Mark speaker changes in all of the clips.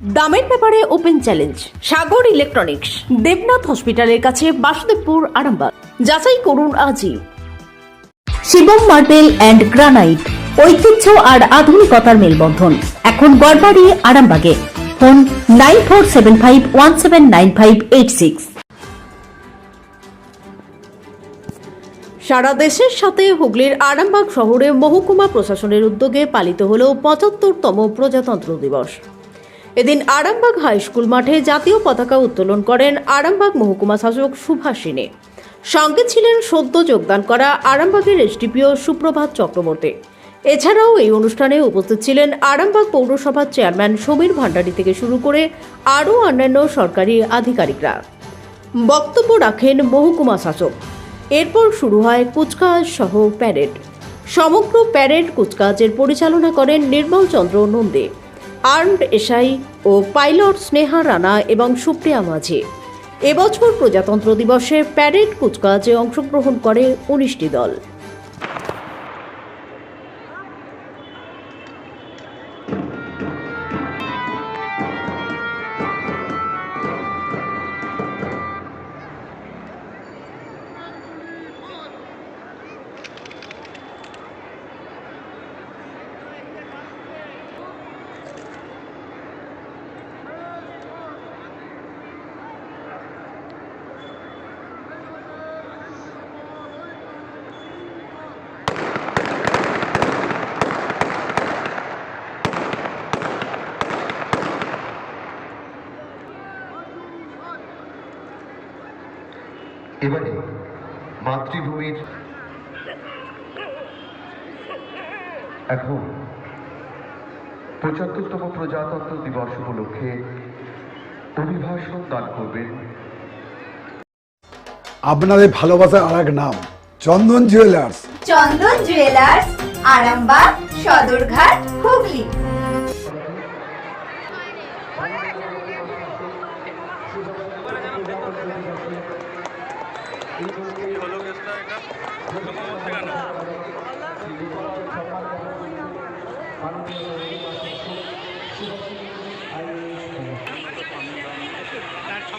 Speaker 1: দামের ব্যাপারে open challenge, Sagar electronics, Debnath হসপিটালের কাছে বাসুদেবপুর, আরামবাগ। যাচাই করুন আজই। শিবম মার্বেল অ্যান্ড গ্রানাইট, ঐতিহ্য আর আধুনিকতার মেলবন্ধন। এখন গড়বাড়ি, আরামবাগে। Phone nine four seven five one seven nine five eight six. সারা দেশের সাথে হুগলির আরামবাগ শহরে মহকুমা প্রশাসনের উদ্যোগে পালিত হল পঁচাত্তরতম প্রজাতন্ত্র দিবস। এদিন আরামবাগ হাই স্কুল মাঠে জাতীয় পতাকা উত্তোলন করেন আরামবাগ মহকুমা শাসক সুভাষিনী সঙ্গে ছিলেন সদ্য যোগদান করা আরামবাগের এসডিপিও সুপ্রভাত চক্রবর্তী। এছাড়াও এই অনুষ্ঠানে উপস্থিত ছিলেন আরামবাগ পৌরসভার চেয়ারম্যান সমীর ভান্ডারী থেকে শুরু করে আরও অন্যান্য সরকারি আধিকারিকরা। বক্তব্য রাখেন মহকুমা শাসক। এরপর শুরু হয় কুচকাওয়াজ সহ প্যারেড। সমগ্র প্যারেড কুচকাওয়াজের পরিচালনা করেন নির্মল চন্দ্র নন্দী। আর্মড এসআই ও পাইলট স্নেহা রানা এবং সুপ্রিয়া মাঝি। এবছর প্রজাতন্ত্র দিবসে প্যারেড কুচকাজে অংশগ্রহণ করে উনিশটি দল।
Speaker 2: এবারে মাতৃভূমির এখন পঁচাত্তরতম প্রজাতন্ত্র দিবস উপলক্ষে অভিভাষণ দান করবেন।
Speaker 3: আপনাদের ভালোবাসার আর এক নাম চন্দন জুয়েলার্স
Speaker 4: চন্দন জুয়েলার্স আরামবাগ সদরঘাট হুগলি।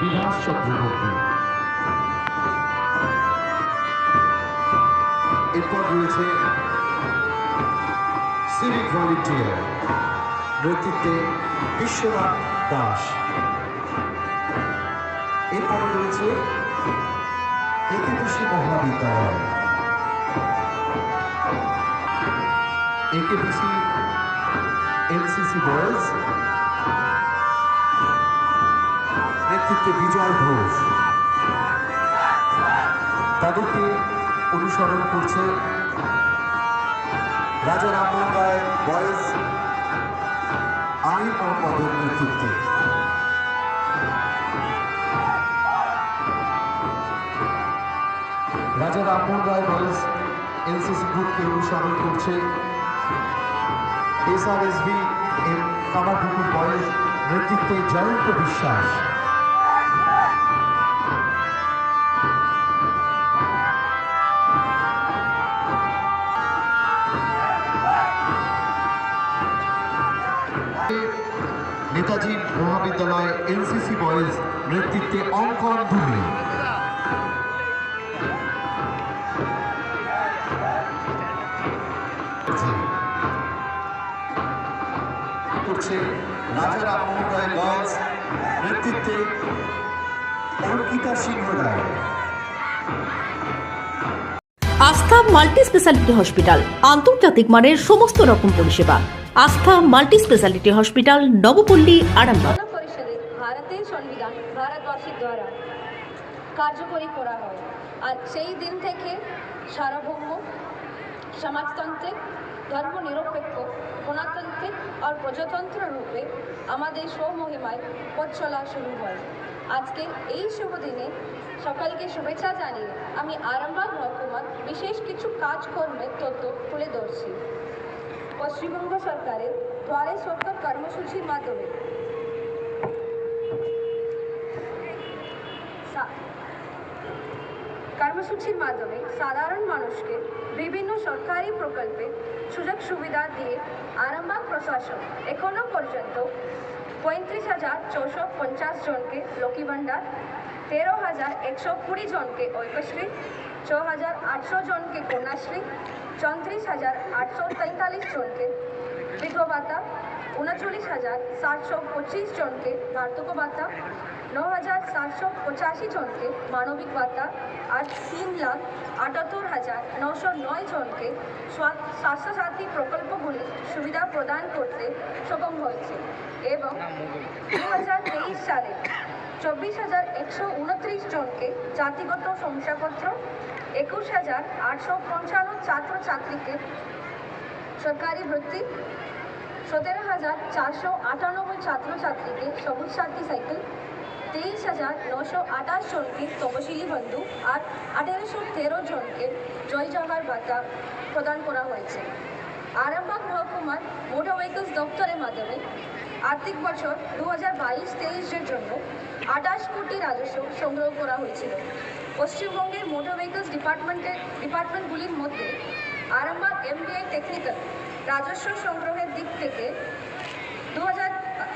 Speaker 2: বিভাস চক্রবর্তী। এরপর রয়েছে সিভিক ভলেন্টিয়ার, নেতৃত্বে বিশ্বনাথ দাস। এরপর রয়েছে Ekadashi Mahavidyalaya. AKBC NCC boys. নেতৃত্বে বিজয় ঘোষ। তাদেরকে অনুসরণ করছে রাজা রামমোহন রায় বয়েজ আইন মোহাম্মদের নেতৃত্বে রাজা রামমোহন রায় বয়েজ এনসিসি গ্রুপকে অনুসরণ করছে। এসআরএসবি এর কামারপুকুর বয়েজ নেতৃত্বে জয়ন্ত বিশ্বাস। নেতাজি মহাবিদ্যালয় এনসিসি বয়েজ নেতৃত্বে অঙ্কন ধুবড়ি।
Speaker 1: আস্থা মাল্টি স্পেশালিটি হসপিটাল, আন্তর্জাতিক মানের সমস্ত রকম পরিষেবা। Astha multi speciality hospital, Nabapalli, Arambagh.
Speaker 5: ভারতের সংবিধান ভারতবাসীর দ্বারা কার্যকরী করা হয়। আর সেই দিন থেকে সার্বভৌম সমাজতান্ত্রিক ধর্মনিরপেক্ষ, গণতান্ত্রিক আর প্রজাতন্ত্র রূপে আমাদের স্বমহিমায় পথ চলা শুরু হয়। আজকের এই শুভ দিনে সকালকে শুভেচ্ছা জানিয়ে আমি আরামবাগ মহকুমার বিশেষ কিছু কাজকর্মের তথ্য তুলে ধরছি। পশ্চিমবঙ্গ সরকারের দ্বারে সরকার কর্মসূচির মাধ্যমে। কর্মসূচির মাধ্যমে সাধারণ মানুষকে বিভিন্ন সরকারি প্রকল্পে সুযোগ সুবিধা দিয়ে আরামবাগ প্রশাসন এখনও পর্যন্ত পঁয়ত্রিশ হাজার ছশো পঞ্চাশ জনকে লক্ষ্মী ভাণ্ডার তেরো হাজার একশো কুড়ি জনকে ঐক্যশ্রী ছ হাজার আটশো জনকে কন্যাশ্রী, চৌত্রিশ হাজার আটশো তেতাল্লিশ জনকে বিধবা ভাতা, উনচল্লিশ হাজার সাতশো পঁচিশ জনকে বার্ধক্য ভাতা ন হাজার সাতশো পঁচাশি জনকে মানবিক ভাতা, আর তিন লাখ আটাত্তর হাজার নশো নয় জনকে স্বা- স্বাস্থ্যসাথী প্রকল্পগুলি সুবিধা প্রদান করতে সক্ষম হয়েছে এবং দু হাজার তেইশ সালে চব্বিশ হাজার একশো উনত্রিশ জনকে জাতিগত শংসাপত্র একুশ হাজার আটশো পঞ্চান্ন ছাত্রছাত্রীকে সরকারি বৃত্তি সতেরো হাজার চারশো আটানব্বই ছাত্রছাত্রীকে সবুজ সাথী সাইকেল। তেইশ হাজার নশো আঠাশ জনকে তপশিলি বন্ধু। আর আঠেরোশো তেরো জনকে জয় জওয়ার ভাতা প্রদান করা হয়েছে। আরামবাগ মহকুমার মোটর ভেহিকলস দপ্তরের মাধ্যমে আর্থিক বছর দু হাজার বাইশ তেইশের জন্য আঠাশ কোটি রাজস্ব সংগ্রহ করা হয়েছিল। পশ্চিমবঙ্গের মোটর ভেহিকলস ডিপার্টমেন্টের ডিপার্টমেন্টগুলির মধ্যে আরামবাগ এমবিআই টেকনিক্যাল রাজস্ব সংগ্রহের দিক থেকে দু হাজার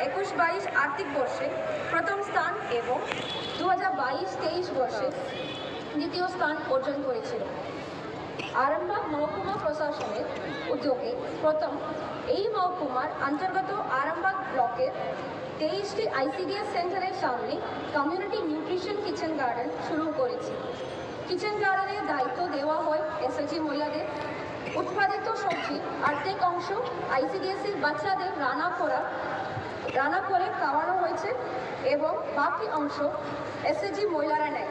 Speaker 5: একুশ বাইশ আর্থিক বর্ষে প্রথম স্থান এবং দু হাজার বাইশ তেইশ বর্ষে দ্বিতীয় স্থান অর্জন করেছিল। আরামবাগ মহকুমা প্রশাসনের উদ্যোগে প্রথম এই মহকুমার অন্তর্গত আরামবাগ ব্লকের তেইশটি আইসিডিএস সেন্টারের সামনে কমিউনিটি নিউট্রিশন কিচেন গার্ডেন শুরু করেছে। কিচেন গার্ডেনের দায়িত্ব দেওয়া হয় এসএসজি মহিলাদের। উৎপাদিত সবজি আর্ধেক অংশ আইসিডিএসের বাচ্চাদের রান্না করা, রান্না করে খাওয়ানো হয়েছে এবং বাকি অংশ এসএসজি মহিলারা নেয়।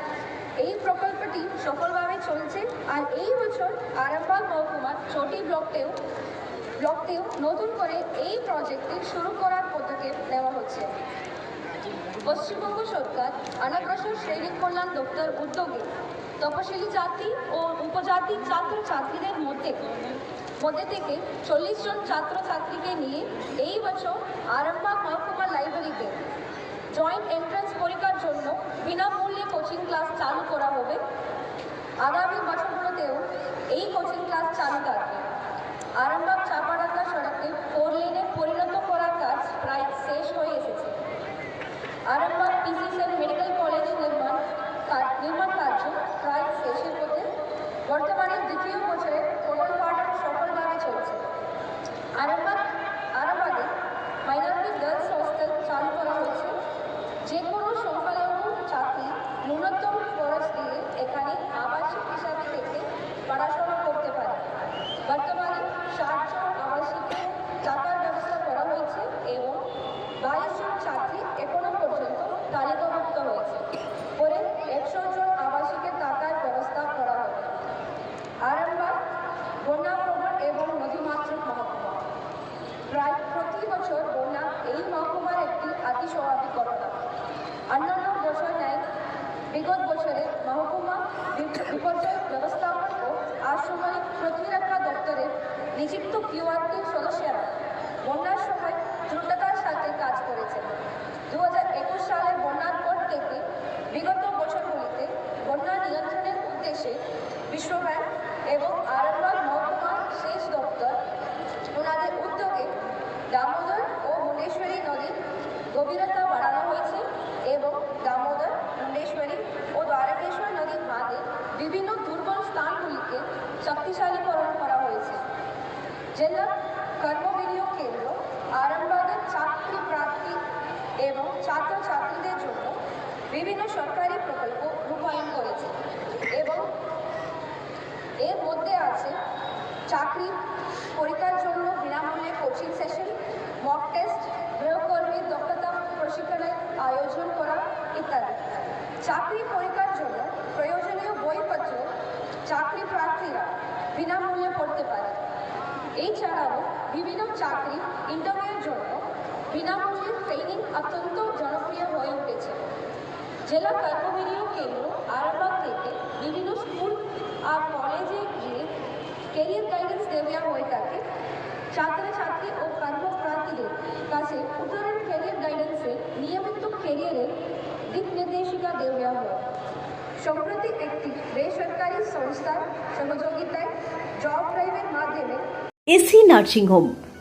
Speaker 5: এই প্রকল্পটি সফলভাবে চলছে আর এই বছর আরামবাগ মহকুমার ছটি ব্লকতেও ব্লকতেও নতুন করে এই প্রজেক্টটি শুরু করার পদক্ষেপ নেওয়া হচ্ছে। পশ্চিমবঙ্গ সরকার অনগ্রসর শ্রেণি কল্যাণ দপ্তর উদ্যোগে তপশিলি জাতি ও উপজাতি ছাত্র ছাত্রীদের মধ্যে মধ্যে থেকে চল্লিশ জন ছাত্রছাত্রীকে নিয়ে এই বছর আরামবাগ মহকুমা লাইব্রেরিতে জয়েন্ট এন্ট্রান্স পরীক্ষার জন্য বিনামূল্যে কোচিং ক্লাস চালু করা হবে। আগামী বছরগুলোতেও এই কোচিং ক্লাস চালু থাকবে। আরামবাগ চাপাডাঙ্গা সড়কে ফোর লেনে পরিণত করার কাজ প্রায় শেষ হয়ে এসেছে। আরামবাগ পিসিসের মেডিকেল কলেজ নির্মাণ নির্মাণ কার্য প্রায় শেষের পথে। বর্তমানে দ্বিতীয় বছরে টোটাল পাঠন সফলভাবে চলছে আরামবাগ আরামবাগে মাইনরিটি গার্লস হস্টেল চালু করা হয়েছে যে কোনো সংখ্যালঘু ছাত্রী ন্যূনতম খরচ দিয়ে এখানে আবাসিক হিসাবে থেকে পড়াশোনা করতে পারে বর্তমানে ষাট জন আবাসিকে টাকার ব্যবস্থা করা হয়েছে এবং বাইশ জন ছাত্রী এখনও পর্যন্ত তালিকাভুক্ত হয়েছে পরে একশো জন আবাসিকের টাকার ব্যবস্থা করা হবে আরামবাগ বন্যাপ্রবণ এবং নদীমাতৃক মহকুমা প্রায় প্রতি বছর বন্যা এই মহকুমার একটি অতি স্বাভাবিক ঘটনা অন্যান্য বছর ন্যায় বিগত বছরে মহকুমা বিপ- বিপর্যয় ব্যবস্থাপন ও প্রতিরক্ষা দপ্তরের নিযুক্ত কিউআরটি সদস্যরা বন্যার সময় দ্রুততার সাথে কাজ করেছেন দু হাজার একুশ সালের বন্যার পর থেকে বিগত বছরগুলিতে বন্যা নিয়ন্ত্রণের উদ্দেশ্যে বিশ্ব ব্যাংক এবং আরামবাগ মহকুমা সেচ দপ্তর ওনাদের উদ্যোগে দামোদর ও মুন্ডেশ্বরী নদীর গভীরতা বাড়ানো হয়েছে এবং দামোদর মুন্ডেশ্বরী ও দ্বারকেশ্বর নদীর বাঁধে বিভিন্ন দুর্বল স্থানগুলিকে শক্তিশালীকরণ করা হয়েছে জেলা কর্মবিনিয়োগ কেন্দ্র আরামবাগের চাকরি প্রার্থী এবং ছাত্রছাত্রীদের জন্য বিভিন্ন সরকারি প্রকল্প রূপায়ণ করেছে এবং এর মধ্যে আছে চাকরি পরীক্ষার জন্য বিনামূল্যে কোচিং সেশন মক টেস্ট গৃহকর্মী দক্ষতা প্রশিক্ষণের আয়োজন করা ইত্যাদি। চাকরি পরীক্ষার জন্য প্রয়োজনীয় বইপত্র চাকরি প্রার্থীরা বিনামূল্যে পড়তে পারে। এছাড়াও বিভিন্ন চাকরি ইন্টারভিউর জন্য বিনামূল্যে ট্রেনিং অত্যন্ত জনপ্রিয় হয়ে উঠেছে। জেলা কর্মবিনিয়োগ কেন্দ্র আরামবাগ থেকে বিভিন্ন স্কুল আর কলেজে গিয়ে কেরিয়ার গাইডেন্স দেওয়া হয়ে থাকে ছাত্রছাত্রী ও কর্মপ্রার্থীদের কাছে উত্তরের কেরিয়ার গাইডেন্সে নিয়মিত কেরিয়ারের দিক নির্দেশিকা দেওয়া হয়। সম্প্রতি একটি বেসরকারি সংস্থার সহযোগিতায় জব ড্রাইভের মাধ্যমে
Speaker 1: এসি নার্সিংহোম